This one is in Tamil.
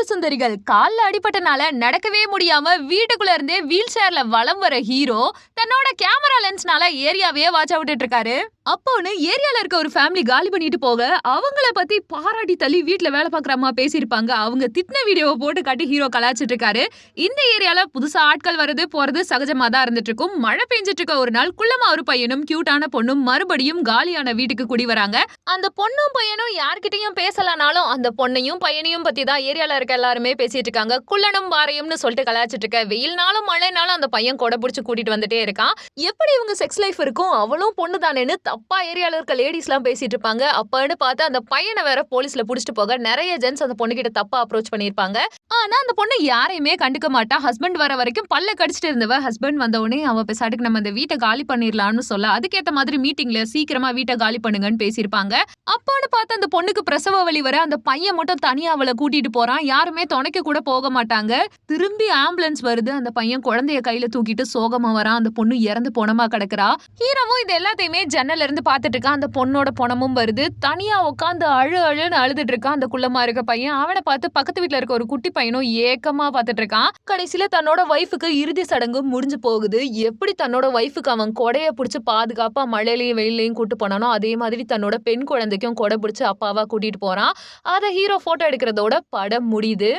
நான்கு சுந்தரிகள் கால்ல அடிபட்டனால நடக்கவே முடியாம வீட்டுக்குள்ள இருந்தே வீல் சேர்ல வலம் வர ஹீரோ தன்னோட கேமரா லென்ஸ்னால ஏரியாவே வாட்ச் விட்டுட்டு இருக்காரு. அப்போன்னு ஏரியால இருக்க ஒரு ஃபேமிலி காலி பண்ணிட்டு போக அவங்கள பத்தி பாராட்டி தள்ளி வீட்டுல வேலை பார்க்குற அம்மா பேசியிருப்பாங்க. அவங்க திட்டின வீடியோவை போட்டு காட்டி ஹீரோ கலாச்சிட்டு இருக்காரு. இந்த ஏரியால புதுசா ஆட்கள் வரது போறது சகஜமா தான் இருந்துட்டு இருக்கும். மழை பெஞ்சிட்டு இருக்க ஒரு நாள் குள்ளமா ஒரு பையனும் கியூட்டான பொண்ணும் மறுபடியும் காலியான வீட்டுக்கு குடி வராங்க. அந்த பொண்ணும் பையனும் யார்கிட்டயும் பேசலனாலும் அந்த பொண்ணையும் பையனையும் பத்தி தான் ஏரியால இருக்க எல்லாருமே பேசிட்டு இருக்காங்க. குள்ளனும் பாறையும்னு சொல்லிட்டு கலாச்சிட்டு இருக்க. வெயில்னாலும் மழைனாலும் அந்த பையன் கொடை பிடிச்சி கூட்டிட்டு வந்துட்டே இருக்கான். எப்படி இவங்க செக்ஸ் லைஃப் இருக்கும்? அவளும் பொண்ணு தானேன்னு தப்பா ஏரியால இருக்க லேடிஸ்லாம் பேசிட்டு இருப்பாங்க. அப்பான்னு பார்த்து அந்த பையனை வேற போலீஸ்ல புடிச்சிட்டு போக நிறைய ஜென்ஸ் அந்த பொண்ணு கிட்ட தப்பா அப்ரோச் பண்ணிருப்பாங்க ஆனா அந்த பொண்ணு யாரையுமே கண்டுக்க மாட்டா. ஹஸ்பண்ட் வர வரைக்கும் பல்ல கடிச்சிட்டு இருந்தவ ஹஸ்பண்ட் வந்த உடனே அவ பேசாட்டுக்கு நம்ம இந்த வீட்டை காலி பண்ணிடலாம்னு சொல்ல அதுக்கேத்த மாதிரி மீட்டிங்ல சீக்கிரமா வீட்டை காலி பண்ணுங்கன்னு பேசியிருப்பாங்க. அப்பான்னு பார்த்து அந்த பொண்ணுக்கு பிரசவ வழி வர அந்த பையன் மட்டும் தனியா அவளை கூட்டிட்டு போறான். யாருமே துணைக்க கூட போக மாட்டாங்க. திரும்பி ஆம்புலன்ஸ் வருது. அந்த பையன் குழந்தைய கையில தூக்கிட்டு சோகமா வரான். அந்த பொண்ணு இறந்து போனமா கிடக்குறா. ஹீரோவும் இது எல்லாத்தையுமே ஜன்னல் ஜன்னல்ல இருந்து பார்த்துட்டு இருக்கான். அந்த பொண்ணோட பொணமும் வருது. தனியா உட்காந்து அழு அழுன்னு அழுதுட்டு இருக்கான். அந்த குள்ளமா இருக்க பையன். அவனை பார்த்து பக்கத்து வீட்டில் இருக்க ஒரு குட்டி பையனும் ஏக்கமா பார்த்துட்டு இருக்கான். கடைசியில தன்னோட ஒய்ஃபுக்கு இறுதி சடங்கு முடிஞ்சு போகுது. எப்படி தன்னோட ஒய்ஃபுக்கு அவன் கொடைய பிடிச்சி பாதுகாப்பா மழையிலையும் வெயிலையும் கூட்டு போனானோ அதே மாதிரி தன்னோட பெண் குழந்தைக்கும் கொடை பிடிச்சி அப்பாவா கூட்டிட்டு போறான். அதை ஹீரோ போட்டோ எடுக்கிறதோட படம் முடியுது.